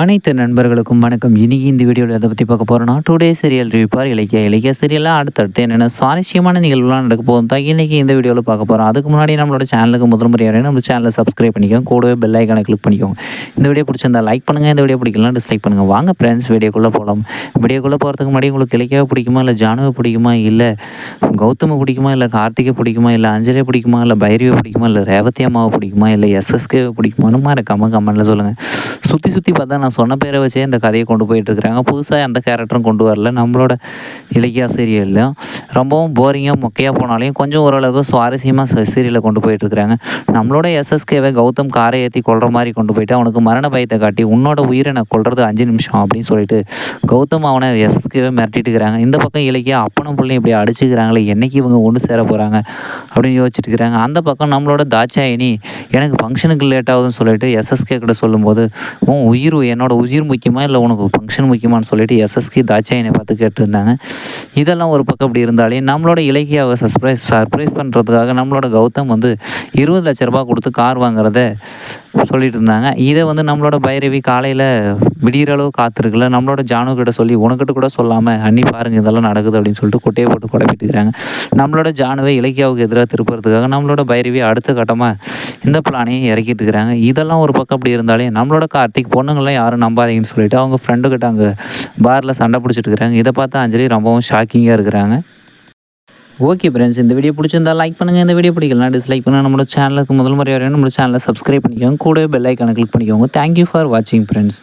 அனைத்து நண்பர்களுக்கும் வணக்கம். இன்னைக்கு இந்த வீடியோவில் எதை பற்றி பார்க்க போகிறோம்னா டுடே சீரியல் ரிவிப்பார் இலக்கிய. இலக்கிய சீரியலாக அடுத்தடுத்து என்னென்ன சுவாரஸ்யமான நிகழ்வுலாம் நடக்க போகும் தான் இன்றைக்கி இந்த வீடியோவில் பார்க்க போகிறோம் அதுக்கு முன்னாடி நம்மளோட சேனலுக்கு முதல் முறையாக நம்ம சேனலை சப்ஸ்கிரைப் பண்ணிக்கோங்க. கூடவே பெல் ஐக்கானை கிளிக் பண்ணிக்கோங்க. இந்த வீடியோ பிடிச்சிருந்தா லைக் பண்ணுங்கள் இந்த வீடியோ பிடிக்கலாம் டிஸ்லைக் பண்ணுங்கள் வாங்க ஃப்ரெண்ட்ஸ் வீடியோக்குள்ளே போகலாம் வீடியோக்குள்ளே போகிறதுக்கு முன்னாடி உங்களுக்கு இலக்கியாவை பிடிக்குமா இல்லை ஜானுவை பிடிக்குமா இல்லை கௌதமை பிடிக்குமா இல்லை கார்த்திகை பிடிக்குமா இல்லை அஞ்சலியை பிடிக்குமா இல்லை பைரவியை பிடிக்குமா இல்லை ரேவதி அம்மாவை பிடிக்குமா இல்லை எஸ்எஸ்கேவை பிடிக்குமான்னு மறக்காம கமெண்ட்டில் சொல்லுங்கள் சுற்றி சுற்றி பார்த்தா நான் சொன்ன பேரை வச்சே இந்த கதையை கொண்டு போயிட்டுருக்குறாங்க. புதுசாக எந்த கேரக்டரும் கொண்டு வரல. நம்மளோட இலக்கிய சீரியல்லையும் ரொம்பவும் போரிங்காக மொக்கையாக போனாலையும் கொஞ்சம் ஓரளவுக்கு சுவாரஸ்யமாக சீரியலை கொண்டு போயிட்டுருக்குறாங்க. நம்மளோட எஸ்எஸ்கேவை கௌதம் காரை ஏற்றி கொள்கிற மாதிரி கொண்டு போயிட்டு அவனுக்கு மரண பயத்தை காட்டி உன்னோட உயிரை நான் கொள்வது அஞ்சு நிமிஷம் அப்படின்னு சொல்லிட்டு கௌதம் அவனை எஸ்எஸ்கேவை மிரட்டிட்டு இருக்கிறாங்க இந்த பக்கம் இலக்கிய அப்பனும் பிள்ளையும் இப்படி அடிச்சுக்கிறாங்களே என்னைக்கு இவங்க ஒன்று சேர போகிறாங்க அப்படின்னு யோசிச்சுட்டு இருக்கிறாங்க அந்த பக்கம் நம்மளோட தாட்சாயினி எனக்கு ஃபங்க்ஷனுக்கு லேட் ஆகுதுன்னு சொல்லிட்டு எஸ்எஸ்கே கிட்ட சொல்லும்போது உன் உயிர் என்னோடய உயிர் முக்கியமாக இல்லை உனக்கு ஃபங்க்ஷன் முக்கியமானு சொல்லிட்டு எஸ்எஸ்கே என்னை பார்த்து கேட்டுருந்தாங்க. இதெல்லாம் ஒரு பக்கம் இப்படி இருந்தாலே நம்மளோட இலக்கியாவை சர்ப்ரைஸ் சர்ப்ரைஸ் பண்ணுறதுக்காக நம்மளோட கௌதம் வந்து இருபது லட்ச ரூபாய் கொடுத்து கார் வாங்குறத சொல்லிட்டு இருந்தாங்க. இதை வந்து நம்மளோட பைரவி காலையில் விடிகிற அளவு காத்திருக்குல. நம்மளோட ஜானு கிட்ட சொல்லி உனக்கிட்ட கூட சொல்லாமல் அண்ணி பாருங்க இதெல்லாம் நடக்குது அப்படின்னு சொல்லிட்டு கொட்டையை போட்டு குழப்பிட்டுக்கிறாங்க நம்மளோட ஜானுவை இலக்கியாவுக்கு எதிராக திருப்புறதுக்காக நம்மளோட பைரவி அடுத்த கட்டமாக இந்த பிளானையும் இறக்கிட்டு இருக்கிறாங்க. இதெல்லாம் ஒரு பக்கம் அப்படி இருந்தாலே நம்மளோட கார்த்திக் பொண்ணுங்களாம் யாரும் நம்பாதீங்கன்னு சொல்லிட்டு அவங்க ஃப்ரெண்டு கிட்ட அங்கே பாரில் சண்டை பிடிச்சிட்டு இருக்கிறாங்க. இதை பார்த்தா அஞ்சலி ரொம்பவும் ஷாக்கிங்காக இருக்கிறாங்க. ஓகே ஃப்ரெண்ட்ஸ் இந்த வீடியோ பிடிச்சிருந்தா லைக் பண்ணுங்கள் இந்த வீடியோ பிடிக்கலாம் டிஸ்லைக் பண்ணுங்கள் நம்மளோட சேனலுக்கு முதல் முறையாக நம்மளோட சேனலை சப்ஸ்கிரைப் பண்ணிக்கோங்க. கூட பெல் ஐக்கானை கிளிக் பண்ணிக்கோங்க. தேங்க்யூ ஃபார் வாட்சிங் ஃப்ரெண்ட்ஸ்